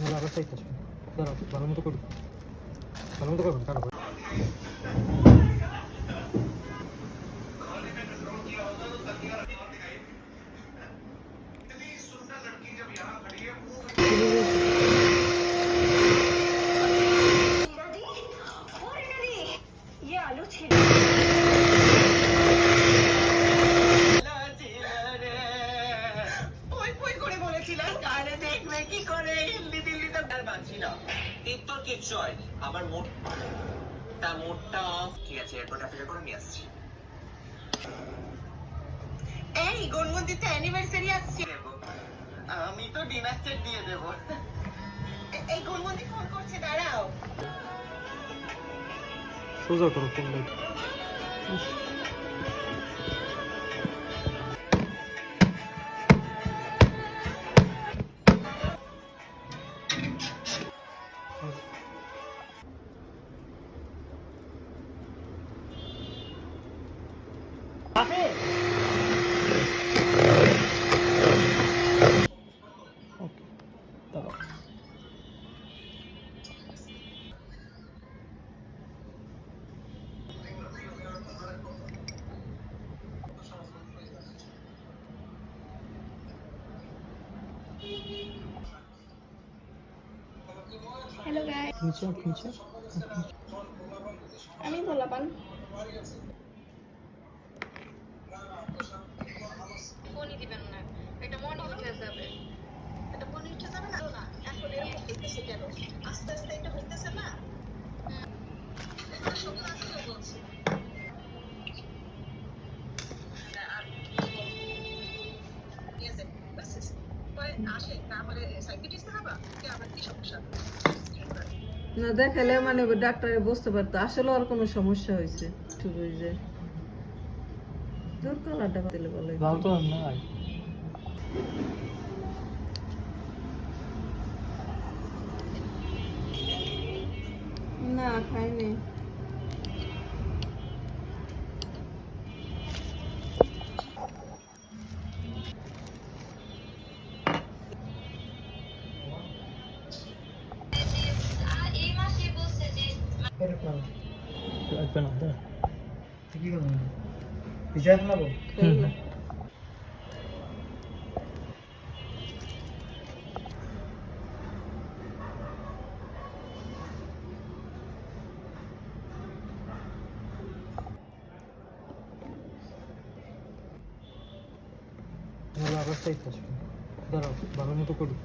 আবার সাইড আসবে। দাঁড়াও, ভালো মতো করুন ভালো মতো করে বলেছিলাম? গানে দেখবে, কি করে? বাঁচি না। এর তোর কিচ্ছু হয়নি আমার মোট তার মোটটা অফ ঠিক আছে এয়ারপোর্ট অ্যাপ্লাই করে নিয়ে আসছি। এই গনগন্দিতে অ্যানিভার্সারি আসছে। আমি তো ডিনার সেট দিয়ে দেবো। এই গনগন্দি ফোন করছে দাঁড়াও। সোজা করো ফোনটা হ্যালো গাই নিচে নিচে আমি ভোলাপান না দেখালে মানে ডাক্তারে বুঝতে পারতো। আসলে আর কোনো সমস্যা হয়েছে শুরু হয়ে যায় দূর কালারটা দিলে বলে। লাল তো নাই। না খাইনি। লাগবে না দাঁড়া কি করবেন পিজা খাব খাইলা ভালো আবার সাইড আসবে দাঁড়াও ভালো মতো করুন